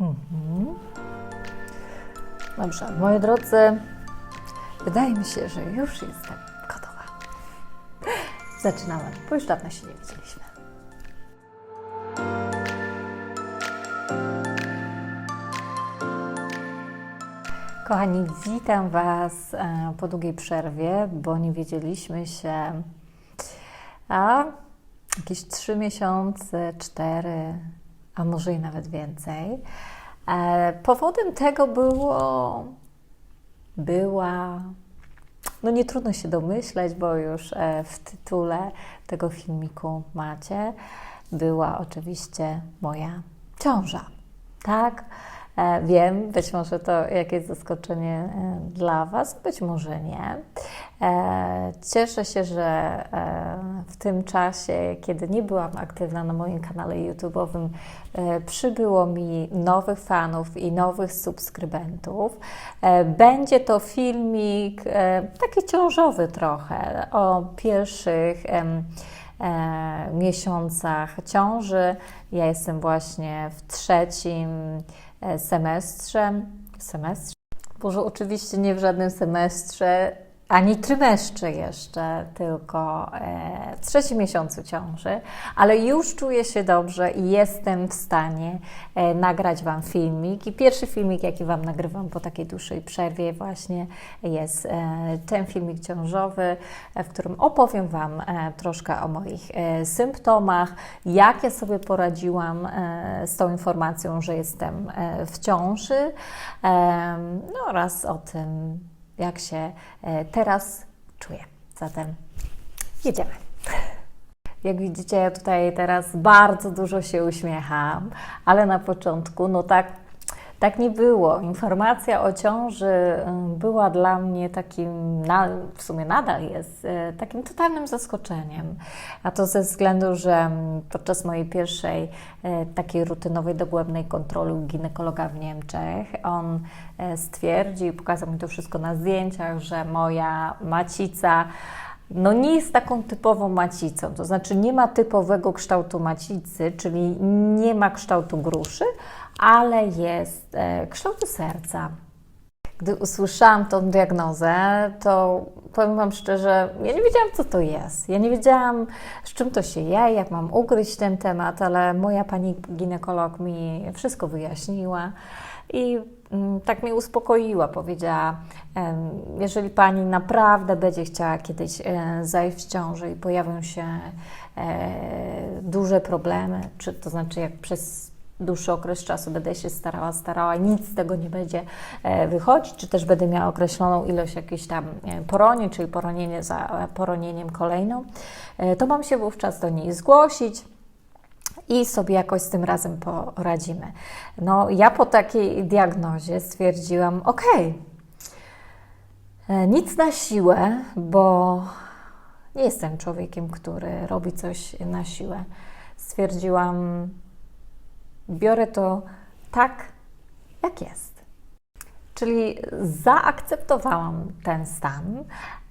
Mhm. Dobrze, moi drodzy, wydaje mi się, że już jestem gotowa. Zaczynamy, bo już dawno się nie widzieliśmy. Kochani, witam Was e, po długiej przerwie, bo nie wiedzieliśmy się a jakieś trzy miesiące, cztery, a może i nawet więcej. E, Powodem tego było, była, no nie trudno się domyśleć, bo już e, w tytule tego filmiku macie, była oczywiście moja ciąża. Tak, e, wiem, być może to jakieś zaskoczenie dla Was, być może nie. E, Cieszę się, że e, w tym czasie, kiedy nie byłam aktywna na moim kanale YouTube'owym, e, przybyło mi nowych fanów i nowych subskrybentów. Będzie to filmik taki ciążowy trochę o pierwszych miesiącach ciąży. Ja jestem właśnie w trzecim semestrze. Semestrze? Może oczywiście nie w żadnym semestrze, ani trymestrze jeszcze, tylko e, w trzecim miesiącu ciąży, ale już czuję się dobrze i jestem w stanie e, nagrać Wam filmik. I pierwszy filmik, jaki Wam nagrywam po takiej dłuższej przerwie, właśnie jest e, ten filmik ciążowy, w którym opowiem Wam troszkę o moich symptomach, jak ja sobie poradziłam z tą informacją, że jestem w ciąży, no oraz o tym, jak się e, teraz czuję. Zatem jedziemy. Jak widzicie, ja tutaj teraz bardzo dużo się uśmiecham, ale na początku, no tak, tak nie było. Informacja o ciąży y, była dla mnie takim, w sumie nadal jest, y, takim totalnym zaskoczeniem. A to ze względu, że mm, podczas mojej pierwszej e, takiej rutynowej, dogłębnej kontroli u ginekologa w Niemczech, on stwierdził, pokazał mi to wszystko na zdjęciach, że moja macica no nie jest taką typową macicą, to znaczy nie ma typowego kształtu macicy, czyli nie ma kształtu gruszy, ale jest e, kształtu serca. Gdy usłyszałam tą diagnozę, to powiem Wam szczerze, ja nie wiedziałam, co to jest. Ja nie wiedziałam, z czym to się je, jak mam ugryźć ten temat, ale moja pani ginekolog mi wszystko wyjaśniła i mm, tak mnie uspokoiła. Powiedziała, jeżeli pani naprawdę będzie chciała kiedyś e, zajść w ciąży i pojawią się e, duże problemy, czy to znaczy jak przez dłuższy okres czasu będę się starała, starała, nic z tego nie będzie e, wychodzić, czy też będę miała określoną ilość jakichś tam e, poronień, czyli poronienie za e, poronieniem kolejną, e, to mam się wówczas do niej zgłosić i sobie jakoś z tym razem poradzimy. No, ja po takiej diagnozie stwierdziłam, ok, nic na siłę, bo nie jestem człowiekiem, który robi coś na siłę. Stwierdziłam, biorę to tak, jak jest. Czyli zaakceptowałam ten stan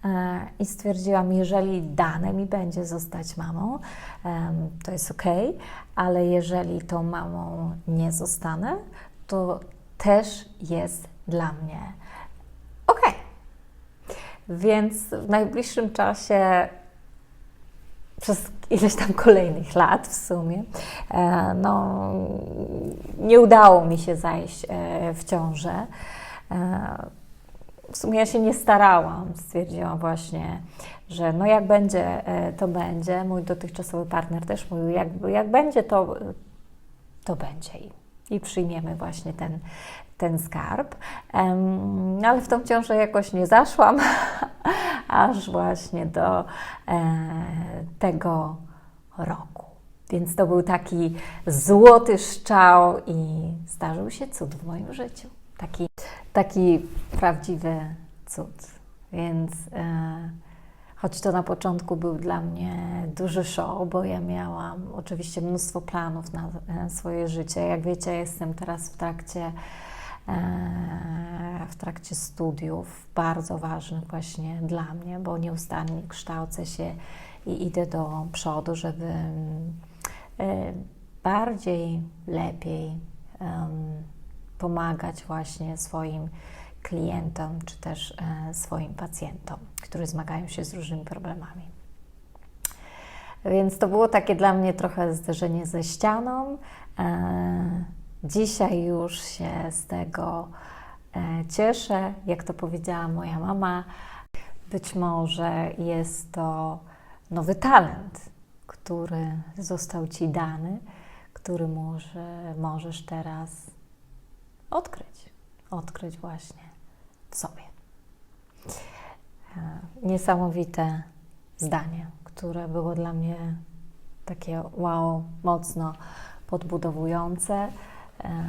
e, i stwierdziłam, jeżeli dane mi będzie zostać mamą, to jest ok, ale jeżeli tą mamą nie zostanę, to też jest dla mnie ok. Więc w najbliższym czasie przez ileś tam kolejnych lat w sumie, e, no, nie udało mi się zajść e, w ciążę. E, W sumie ja się nie starałam, stwierdziłam właśnie, że no jak będzie, to będzie. Mój dotychczasowy partner też mówił, jak, jak będzie, to, to będzie i, i przyjmiemy właśnie ten, ten skarb. Em, ale w tą ciążę jakoś nie zaszłam, aż właśnie do e, tego roku. Więc to był taki złoty szczał i zdarzył się cud w moim życiu. Taki, taki prawdziwy cud. Więc e, choć to na początku był dla mnie duży show, bo ja miałam oczywiście mnóstwo planów na e, swoje życie. Jak wiecie, jestem teraz w trakcie e, w trakcie studiów, bardzo ważnych właśnie dla mnie, bo nieustannie kształcę się i idę do przodu, żeby e, bardziej, lepiej pomagać właśnie swoim klientom czy też e, swoim pacjentom, którzy zmagają się z różnymi problemami. Więc to było takie dla mnie trochę zderzenie ze ścianą. E, dzisiaj już się z tego e, cieszę. Jak to powiedziała moja mama, być może jest to nowy talent, który został Ci dany, który może, możesz teraz odkryć. Odkryć właśnie w sobie. E, Niesamowite zdanie, które było dla mnie takie wow, mocno podbudowujące. e,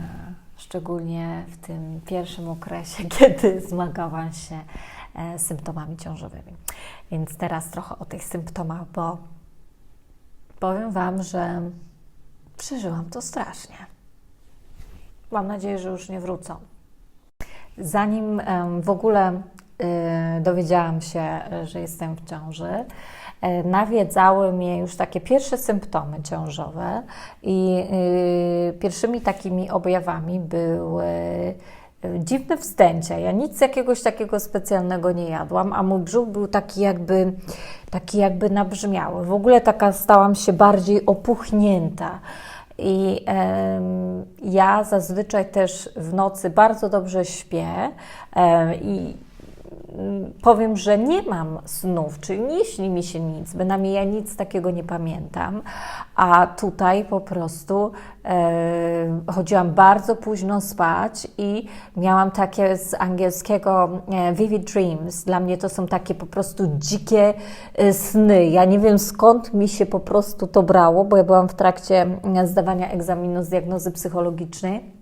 Szczególnie w tym pierwszym okresie, kiedy zmagałam się e, z symptomami ciążowymi. Więc teraz trochę o tych symptomach, bo powiem Wam, że przeżyłam to strasznie. Mam nadzieję, że już nie wrócą. Zanim w ogóle y, dowiedziałam się, że jestem w ciąży, y, nawiedzały mnie już takie pierwsze symptomy ciążowe i y, pierwszymi takimi objawami były y, dziwne wzdęcia. Ja nic jakiegoś takiego specjalnego nie jadłam, a mój brzuch był taki jakby, taki jakby nabrzmiały. W ogóle taka stałam się bardziej opuchnięta. I ja zazwyczaj też w nocy bardzo dobrze śpię i powiem, że nie mam snów, czyli nie śni mi się nic, bynajmniej ja nic takiego nie pamiętam, a tutaj po prostu e, chodziłam bardzo późno spać i miałam takie z angielskiego e, vivid dreams. Dla mnie to są takie po prostu dzikie e, sny. Ja nie wiem skąd mi się po prostu to brało, bo ja byłam w trakcie e, zdawania egzaminu z diagnozy psychologicznej.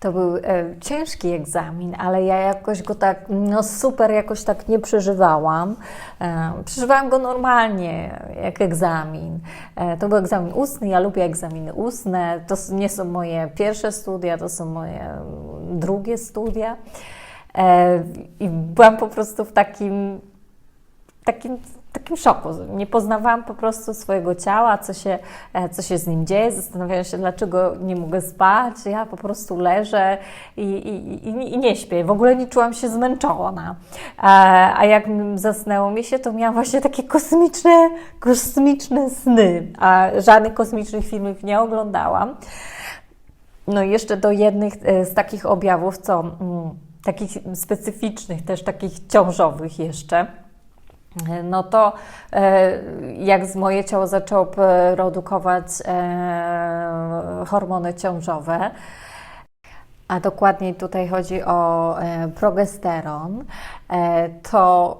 To był e, ciężki egzamin, ale ja jakoś go tak, no super, jakoś tak nie przeżywałam. E, przeżywałam go normalnie, jak egzamin. E, to był egzamin ustny, ja lubię egzaminy ustne. To nie są moje pierwsze studia, to są moje mm, drugie studia. E, I byłam po prostu w takim takim, takim szoku. Nie poznawałam po prostu swojego ciała, co się, e, co się z nim dzieje. Zastanawiałam się, dlaczego nie mogę spać. Ja po prostu leżę i, i, i, i nie śpię. W ogóle nie czułam się zmęczona. A, a jak zasnęło mi się, to miałam właśnie takie kosmiczne, kosmiczne sny. A żadnych kosmicznych filmów nie oglądałam. No i jeszcze do jednych e, z takich objawów, co mm, takich specyficznych, też takich ciążowych jeszcze, e, no to e, jak z moje ciało zaczęło produkować e, hormony ciążowe, a dokładniej tutaj chodzi o e, progesteron, to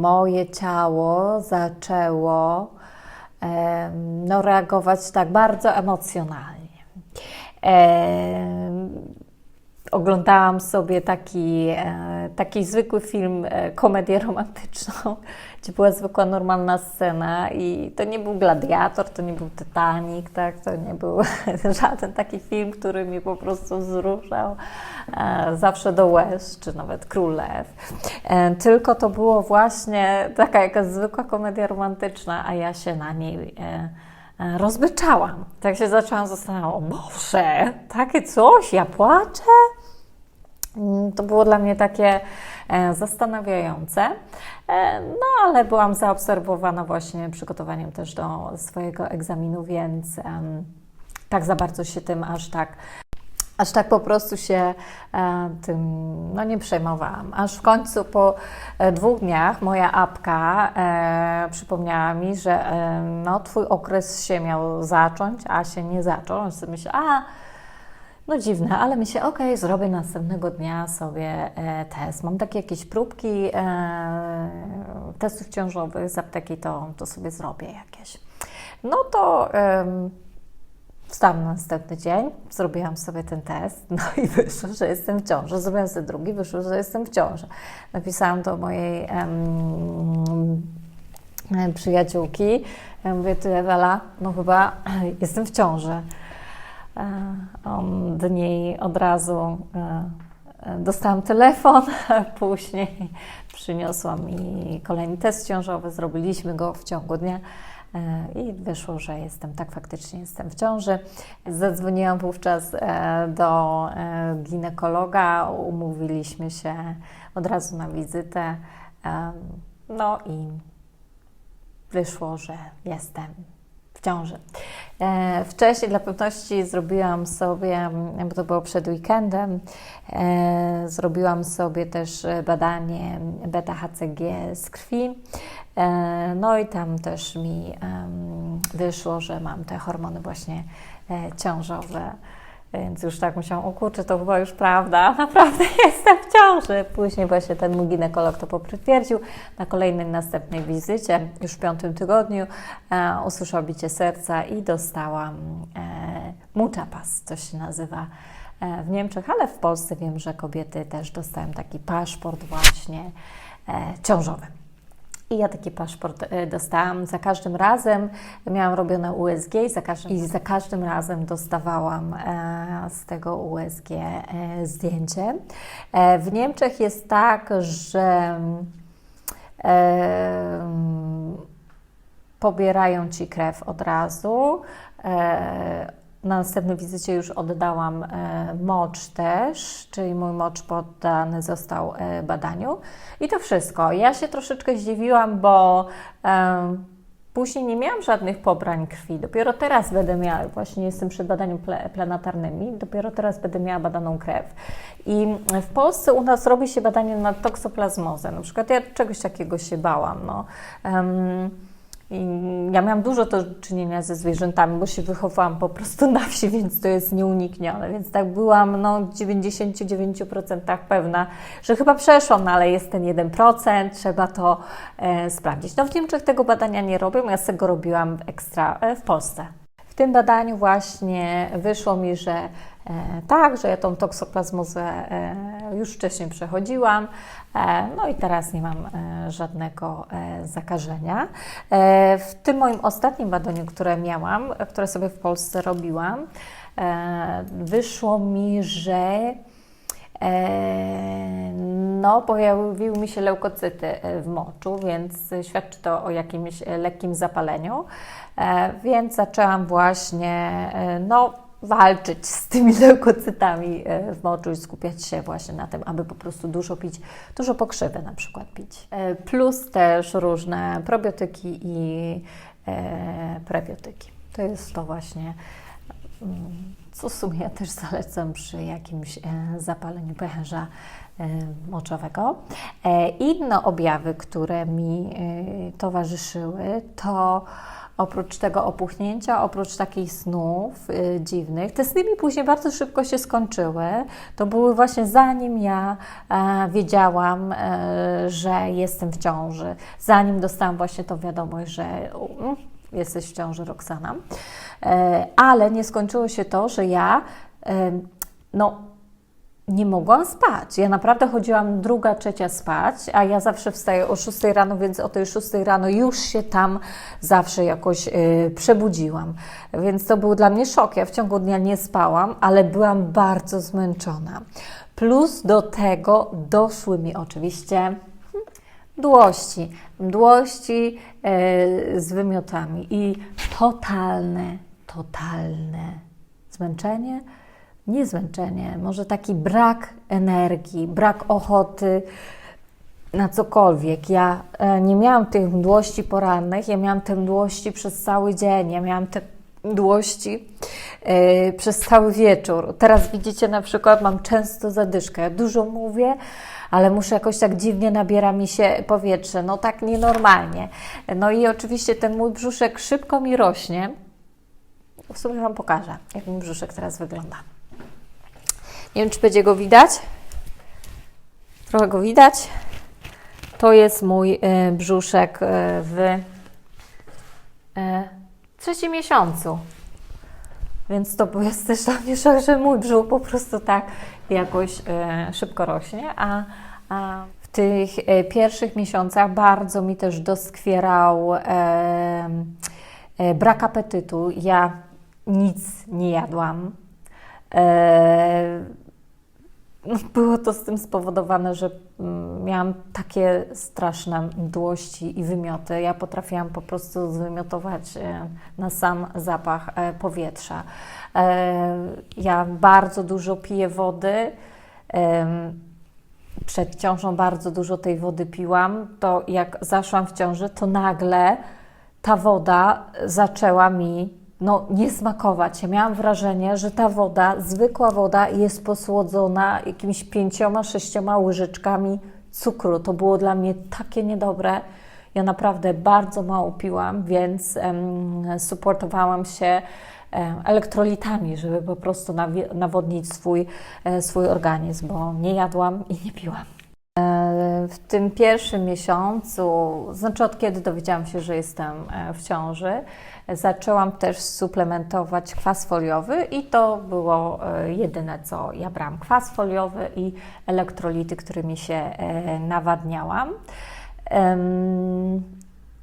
moje ciało zaczęło no, reagować tak bardzo emocjonalnie. Oglądałam sobie taki, e, taki zwykły film, e, komedię romantyczną, gdzie była zwykła, normalna scena i to nie był Gladiator, to nie był Titanic, tak? to nie był żaden taki film, który mnie po prostu wzruszał e, zawsze do łez, czy nawet Król Lew. E, tylko to było właśnie taka jakaś zwykła komedia romantyczna, a ja się na niej rozbyczałam. Tak się zaczęłam zastanawiać, o Boże, takie coś, ja płaczę? Mm, To było dla mnie takie e, zastanawiające, E, no ale byłam zaobserwowana właśnie przygotowaniem też do swojego egzaminu, więc tak za bardzo się tym aż tak Aż tak po prostu się e, tym no, nie przejmowałam. Aż w końcu po dwóch dniach moja apka e, przypomniała mi, że e, no, twój okres się miał zacząć, a się nie zaczął. Sobie myślę, a no dziwne, ale myślę, okej, zrobię następnego dnia sobie e, test. Mam takie jakieś próbki e, testów ciążowych z apteki, to, to sobie zrobię jakieś. No to Wstałam na następny dzień, zrobiłam sobie ten test, no i wyszło, że jestem w ciąży. Zrobiłam sobie drugi, wyszło, że jestem w ciąży. Napisałam do mojej em, przyjaciółki. Ja mówię, ty Ewela, no chyba jestem w ciąży. E, niej od razu e, e, dostałam telefon, później przyniosła mi kolejny test ciążowy, zrobiliśmy go w ciągu dnia. I wyszło, że jestem, tak faktycznie jestem w ciąży. Zadzwoniłam wówczas do ginekologa, umówiliśmy się od razu na wizytę. No i wyszło, że jestem ciąży. E, wcześniej dla pewności zrobiłam sobie, bo to było przed weekendem, e, zrobiłam sobie też badanie beta-HCG z krwi. E, no i tam też mi wyszło, że mam te hormony właśnie ciążowe. Więc już tak musiałam, o kurczę, to chyba już prawda, naprawdę jestem w ciąży. Później właśnie ten mój ginekolog to potwierdził. Na kolejnej, następnej wizycie, już w piątym tygodniu, e, usłyszał bicie serca i dostałam e, muczapas, to się nazywa e, w Niemczech, ale w Polsce wiem, że kobiety też dostają taki paszport właśnie e, ciążowy. I ja taki paszport e, dostałam. Za każdym razem miałam robione USG i za każdym, i za każdym razem dostawałam e, z tego USG e, zdjęcie. W Niemczech jest tak, że pobierają ci krew od razu na następnej wizycie już oddałam e, mocz też, czyli mój mocz poddany został e, badaniu. I to wszystko. Ja się troszeczkę zdziwiłam, bo e, później nie miałam żadnych pobrań krwi. Dopiero teraz będę miała, właśnie jestem przed badaniami planetarnymi, dopiero teraz będę miała badaną krew. I w Polsce u nas robi się badanie na toksoplazmozę. Na przykład ja czegoś takiego się bałam. No. Um, i ja miałam dużo do czynienia ze zwierzętami, bo się wychowałam po prostu na wsi, więc to jest nieuniknione. Więc tak byłam no, w 99% pewna, że chyba przeszłam, no, ale jest ten 1%, trzeba to e, sprawdzić. No w Niemczech tego badania nie robią, ja z tego robiłam ekstra e, w Polsce. Tym badaniu właśnie wyszło mi, że e, tak, że ja tą toksoplazmozę e, już wcześniej przechodziłam, e, no i teraz nie mam żadnego zakażenia. W tym moim ostatnim badaniu, które miałam, które sobie w Polsce robiłam, wyszło mi, że no, pojawiły mi się leukocyty w moczu, więc świadczy to o jakimś lekkim zapaleniu. Więc zaczęłam właśnie, no, walczyć z tymi leukocytami w moczu i skupiać się właśnie na tym, aby po prostu dużo pić, dużo pokrzywy na przykład pić. Plus też różne probiotyki i prebiotyki. To jest to właśnie co w sumie ja też zalecam przy jakimś e, zapaleniu pęcherza e, moczowego. E, inne objawy, które mi towarzyszyły, to oprócz tego opuchnięcia, oprócz takich snów dziwnych, te sny mi później bardzo szybko się skończyły. To były właśnie zanim ja wiedziałam, że jestem w ciąży, zanim dostałam właśnie tą wiadomość, że jesteś w ciąży, Roxana. E, ale nie skończyło się to, że ja no, nie mogłam spać. Ja naprawdę chodziłam druga, trzecia spać, a ja zawsze wstaję o 6 rano, więc o tej 6 rano już się tam zawsze jakoś yy, przebudziłam. Więc to był dla mnie szok. Ja w ciągu dnia nie spałam, ale byłam bardzo zmęczona. Plus do tego doszły mi oczywiście dłości. Dłości yy, z wymiotami i totalne, totalne zmęczenie nie zmęczenie, może taki brak energii, brak ochoty na cokolwiek. Ja e, nie miałam tych mdłości porannych, ja miałam te mdłości przez cały dzień, ja miałam te mdłości yy, przez cały wieczór. Teraz widzicie na przykład, mam często zadyszkę. Ja dużo mówię, ale muszę jakoś tak dziwnie nabiera mi się powietrze, no tak nienormalnie. No i oczywiście ten mój brzuszek szybko mi rośnie. W sumie Wam pokażę, jak mój brzuszek teraz wygląda. Nie wiem, czy będzie go widać. Trochę go widać. To jest mój e, brzuszek e, w e, trzecim miesiącu. Więc to jest też dla mnie szok, że mój brzuch po prostu tak jakoś szybko rośnie, a, a w tych pierwszych miesiącach bardzo mi też doskwierał brak apetytu. Ja nic nie jadłam no, było to z tym spowodowane, że mm, miałam takie straszne mdłości i wymioty. Ja potrafiłam po prostu zwymiotować e, na sam zapach e, powietrza. E, Ja bardzo dużo piję wody. Przed ciążą bardzo dużo tej wody piłam. To jak zaszłam w ciąży, to nagle ta woda zaczęła mi no, nie smakować. Ja miałam wrażenie, że ta woda, zwykła woda, jest posłodzona jakimiś pięcioma, sześcioma łyżeczkami cukru. To było dla mnie takie niedobre. Ja naprawdę bardzo mało piłam, więc supportowałam się em, elektrolitami, żeby po prostu nawodnić swój, e, swój organizm, bo nie jadłam i nie piłam. W tym pierwszym miesiącu, znaczy od kiedy dowiedziałam się, że jestem e, w ciąży, zaczęłam też suplementować kwas foliowy i to było e, jedyne, co ja brałam. Kwas foliowy i elektrolity, którymi się e, nawadniałam.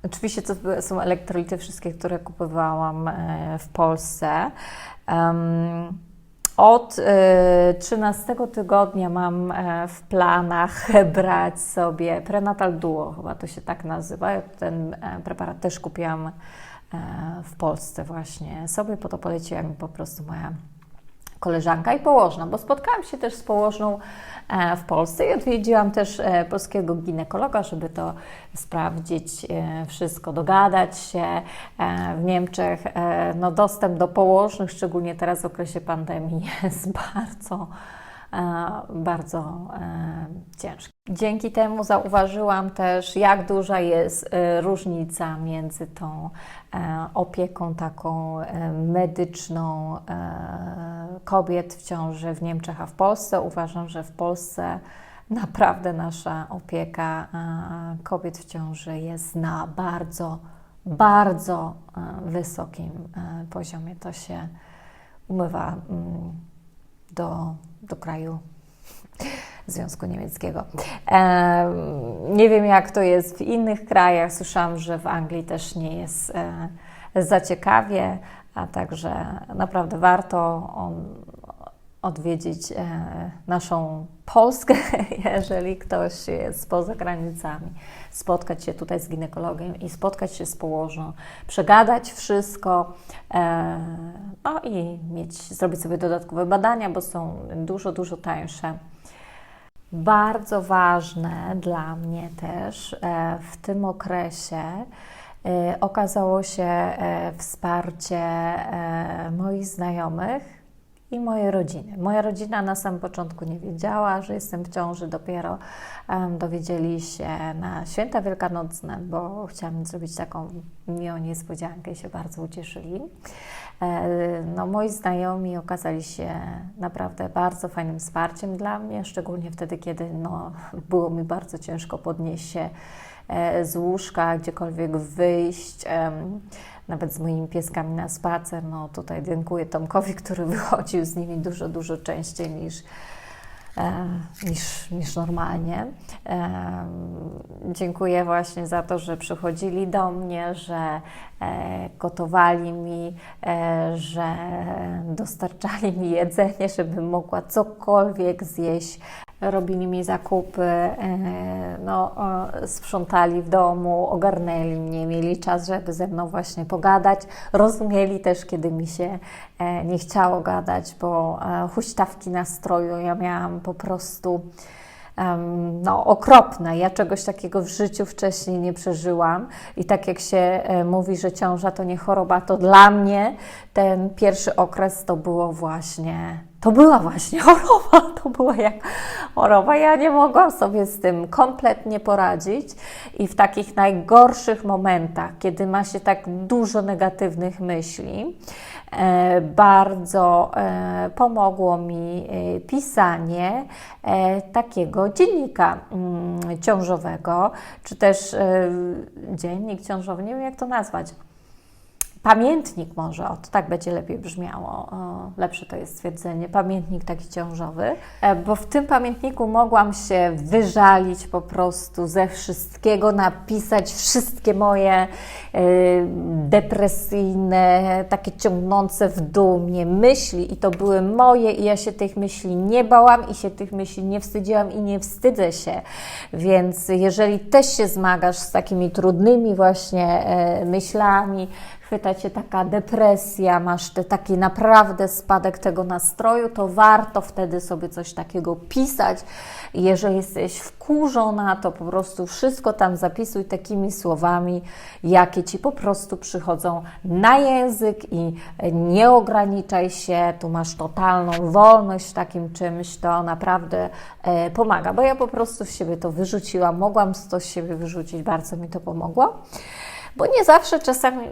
Oczywiście to są elektrolity wszystkie, które kupowałam w Polsce. Em, Od e, 13 tygodnia mam e, w planach brać sobie Prenatal Duo, chyba to się tak nazywa. Ten e, preparat też kupiłam e, w Polsce właśnie sobie, po to poleciła mi po prostu moja koleżanka i położna, bo spotkałam się też z położną e, w Polsce i odwiedziłam też e, polskiego ginekologa, żeby to sprawdzić e, wszystko, dogadać się. W Niemczech no, dostęp do położnych, szczególnie teraz w okresie pandemii, jest bardzo bardzo e, ciężki. Dzięki temu zauważyłam też, jak duża jest e, różnica między tą e, opieką taką e, medyczną e, kobiet w ciąży w Niemczech, a w Polsce. Uważam, że w Polsce naprawdę nasza opieka e, kobiet w ciąży jest na bardzo, bardzo e, wysokim e, poziomie. To się umywa mm, do, do kraju Związku Niemieckiego. E, nie wiem, jak to jest w innych krajach. Słyszałam, że w Anglii też nie jest e, za ciekawie, a także naprawdę warto on, odwiedzić e, naszą Polskę, jeżeli ktoś jest poza granicami, spotkać się tutaj z ginekologiem i spotkać się z położną, przegadać wszystko, e, no i mieć, zrobić sobie dodatkowe badania, bo są dużo, dużo tańsze. Bardzo ważne dla mnie też e, w tym okresie okazało się wsparcie moich znajomych i mojej rodziny. Moja rodzina na samym początku nie wiedziała, że jestem w ciąży, dopiero em, dowiedzieli się na święta wielkanocne, bo chciałam zrobić taką miłą niespodziankę i się bardzo ucieszyli. E, No, moi znajomi okazali się naprawdę bardzo fajnym wsparciem dla mnie, szczególnie wtedy, kiedy no, było mi bardzo ciężko podnieść się e, z łóżka, gdziekolwiek wyjść, nawet z moimi pieskami na spacer. No, tutaj dziękuję Tomkowi, który wychodził z nimi dużo, dużo częściej niż, e, niż, niż normalnie. Em, Dziękuję właśnie za to, że przychodzili do mnie, że e, gotowali mi, e, że dostarczali mi jedzenie, żebym mogła cokolwiek zjeść. Robili mi zakupy, e, no, sprzątali w domu, ogarnęli mnie, mieli czas, żeby ze mną właśnie pogadać. Rozumieli też, kiedy mi się e, nie chciało gadać, bo e, huśtawki nastroju ja miałam po prostu no, okropne. Ja czegoś takiego w życiu wcześniej nie przeżyłam. I tak jak się mówi, że ciąża to nie choroba, to dla mnie ten pierwszy okres to było właśnie, to była właśnie choroba. To była jak choroba. Ja nie mogłam sobie z tym kompletnie poradzić. I w takich najgorszych momentach, kiedy ma się tak dużo negatywnych myśli, e, bardzo e, pomogło mi e, pisanie takiego dziennika mm, ciążowego, czy też dziennik ciążowy, nie wiem jak to nazwać. Pamiętnik może, o to tak będzie lepiej brzmiało, lepsze to jest stwierdzenie, pamiętnik taki ciążowy, e, bo w tym pamiętniku mogłam się wyżalić po prostu ze wszystkiego, napisać wszystkie moje e, depresyjne, takie ciągnące w dół myśli. I to były moje i ja się tych myśli nie bałam i się tych myśli nie wstydziłam i nie wstydzę się, więc jeżeli też się zmagasz z takimi trudnymi właśnie e, myślami, chwyta cię taka depresja, masz te, taki naprawdę spadek tego nastroju, to warto wtedy sobie coś takiego pisać. Jeżeli jesteś wkurzona, to po prostu wszystko tam zapisuj takimi słowami, jakie ci po prostu przychodzą na język i nie ograniczaj się, tu masz totalną wolność w takim czymś, to naprawdę e, pomaga, bo ja po prostu z siebie to wyrzuciłam, mogłam to z siebie wyrzucić, bardzo mi to pomogło. Bo nie zawsze czasami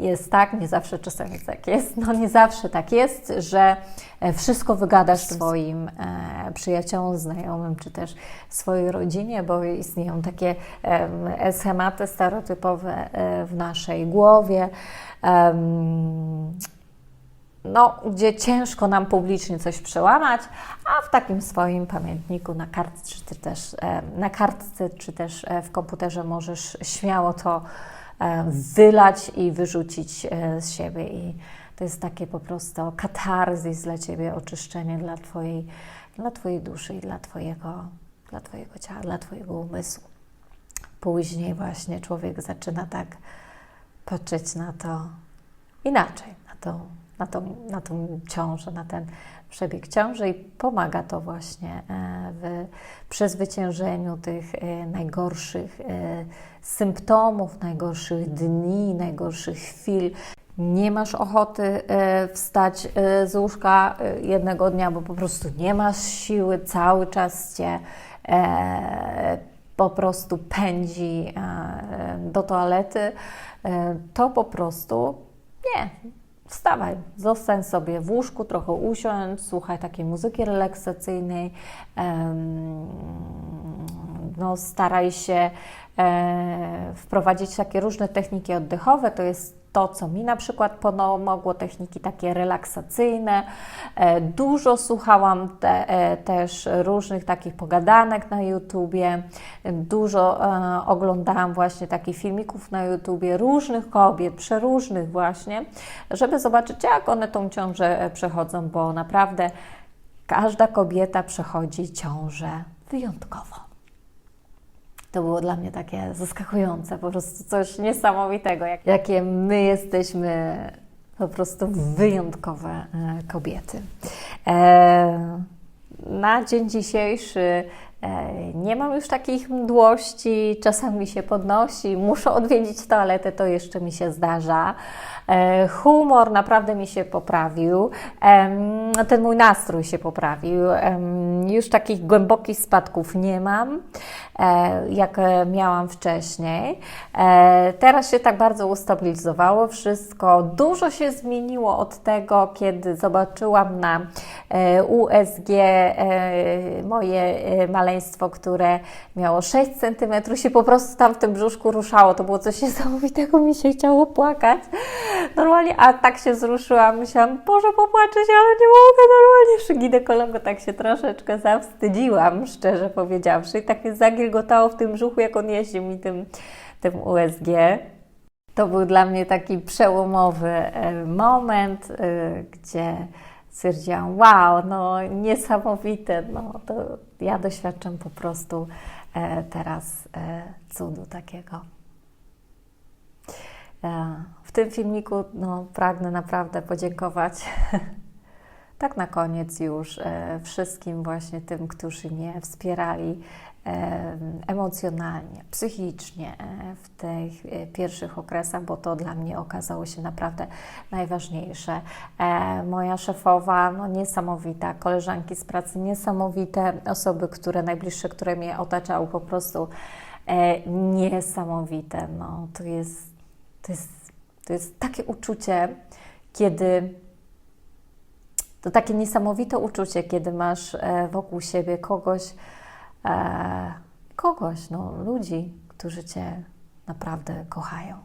jest tak, nie zawsze czasami tak jest, no nie zawsze tak jest, że e, wszystko wygadasz swoim e, przyjaciołom, znajomym, czy też swojej rodzinie, bo istnieją takie e, schematy stereotypowe e, w naszej głowie. No, gdzie ciężko nam publicznie coś przełamać, a w takim swoim pamiętniku na kartce, czy też, e, na kartce, czy też e, w komputerze możesz śmiało to e, wylać i wyrzucić z siebie. I to jest takie po prostu katarzis dla Ciebie, oczyszczenie dla Twojej, dla twojej duszy i dla twojego, dla twojego ciała, dla Twojego umysłu. Później właśnie człowiek zaczyna tak patrzeć na to inaczej, na tą na tą, na tą ciążę, na ten przebieg ciąży i pomaga to właśnie e, w przezwyciężeniu tych e, najgorszych e, symptomów, najgorszych dni, najgorszych chwil. Nie masz ochoty wstać z łóżka jednego dnia, bo po prostu nie masz siły, cały czas cię po prostu pędzi do toalety, to po prostu nie, wstawaj, zostań sobie w łóżku, trochę usiądź, słuchaj takiej muzyki relaksacyjnej, no, staraj się e, wprowadzić takie różne techniki oddechowe, to jest to, co mi na przykład pomogło, techniki takie relaksacyjne. E, dużo słuchałam te, e, też różnych takich pogadanek na YouTubie, dużo e, oglądałam właśnie takich filmików na YouTubie różnych kobiet, przeróżnych właśnie, żeby zobaczyć, jak one tą ciążę przechodzą, bo naprawdę każda kobieta przechodzi ciążę wyjątkowo. To było dla mnie takie zaskakujące, po prostu coś niesamowitego, jak, jakie my jesteśmy po prostu wyjątkowe e, kobiety. E, na dzień dzisiejszy nie mam już takich mdłości, czasami się podnosi, muszę odwiedzić toaletę, to jeszcze mi się zdarza. E, humor naprawdę mi się poprawił, ten mój nastrój się poprawił. Już takich głębokich spadków nie mam, e, jak miałam wcześniej. E, teraz się tak bardzo ustabilizowało wszystko. Dużo się zmieniło od tego, kiedy zobaczyłam na USG moje maleństwo, które miało 6 cm, się po prostu tam w tym brzuszku ruszało. To było coś niesamowitego, mi się chciało płakać. Normalnie, a tak się zruszyłam, myślałam, Boże, popłaczę się, ale nie mogę normalnie. Przy ginekologу tak się troszeczkę zawstydziłam, szczerze powiedziawszy. I tak mnie zagilgotało w tym brzuchu, jak on jeździł mi tym, tym USG. To był dla mnie taki przełomowy e, moment, e, gdzie stwierdziłam, wow, no niesamowite, no to ja doświadczam po prostu e, teraz cudu takiego. W tym filmiku no, pragnę naprawdę podziękować tak na koniec już e, wszystkim właśnie tym, którzy mnie wspierali e, emocjonalnie, psychicznie e, w tych e, pierwszych okresach, bo to dla mnie okazało się naprawdę najważniejsze. E, moja szefowa, no niesamowita, koleżanki z pracy niesamowite, osoby, które najbliższe, które mnie otaczały, po prostu niesamowite. No, to jest to jest, to jest takie uczucie, kiedy to takie niesamowite uczucie, kiedy masz wokół siebie kogoś, kogoś, no, ludzi, którzy Cię naprawdę kochają.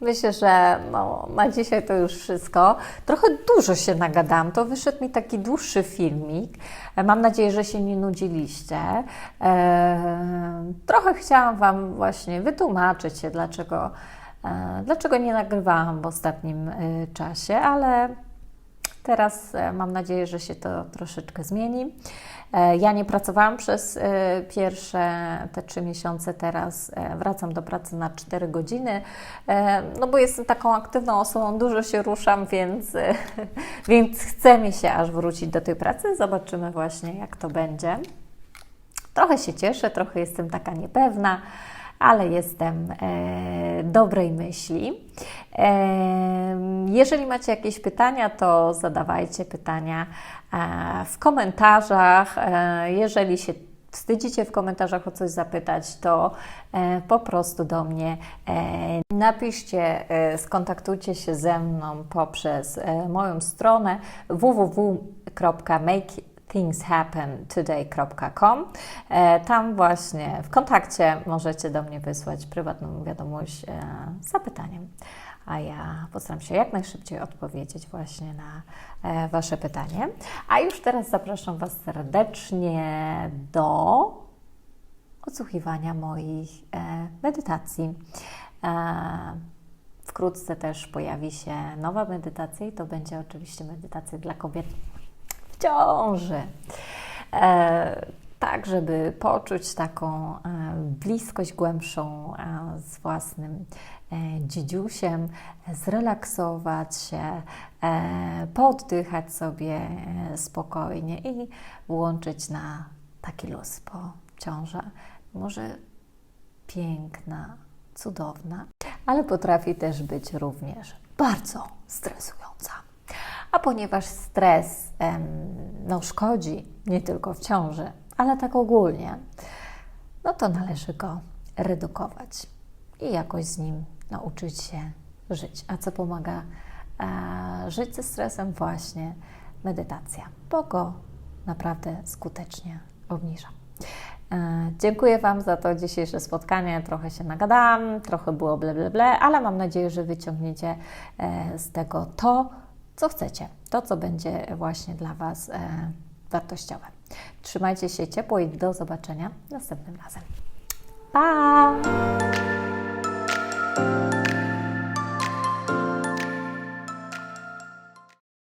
Myślę, że no, na dzisiaj to już wszystko. Trochę dużo się nagadałam. To wyszedł mi taki dłuższy filmik. E, Mam nadzieję, że się nie nudziliście. E, trochę chciałam Wam właśnie wytłumaczyć się, dlaczego, e, dlaczego nie nagrywałam w ostatnim e, czasie, ale Teraz e, mam nadzieję, że się to troszeczkę zmieni. Ja nie pracowałam przez e, pierwsze te trzy miesiące, teraz e, wracam do pracy na 4 godziny, e, no bo jestem taką aktywną osobą, dużo się ruszam, więc, więc chce mi się aż wrócić do tej pracy. Zobaczymy właśnie, jak to będzie. Trochę się cieszę, trochę jestem taka niepewna, ale jestem e, dobrej myśli. E, jeżeli macie jakieś pytania, to zadawajcie pytania e, w komentarzach. Jeżeli się wstydzicie w komentarzach o coś zapytać, to po prostu do mnie napiszcie, skontaktujcie się ze mną poprzez moją stronę www.makethingsHappenToday.com. E, Tam właśnie w kontakcie możecie do mnie wysłać prywatną wiadomość e, z zapytaniem, a ja postaram się jak najszybciej odpowiedzieć właśnie na e, Wasze pytanie. A już teraz zapraszam Was serdecznie do odsłuchiwania moich medytacji. Wkrótce też pojawi się nowa medytacja i to będzie oczywiście medytacja dla kobiet ciąży. E, tak, żeby poczuć taką e, bliskość głębszą e, z własnym dziedziusiem, zrelaksować się, poddychać sobie spokojnie i włączyć na taki luz, bo ciąża może piękna, cudowna, ale potrafi też być również bardzo stresująca. A ponieważ stres no, szkodzi nie tylko w ciąży, ale tak ogólnie, no to należy go redukować i jakoś z nim nauczyć się żyć. A co pomaga e, żyć ze stresem? Właśnie medytacja, bo go naprawdę skutecznie obniża. E, Dziękuję Wam za to dzisiejsze spotkanie. Trochę się nagadałam, trochę było ble, ble, ble, ale mam nadzieję, że wyciągniecie e, z tego to, co chcecie, to co będzie właśnie dla Was e, wartościowe. Trzymajcie się ciepło i do zobaczenia następnym razem. Pa!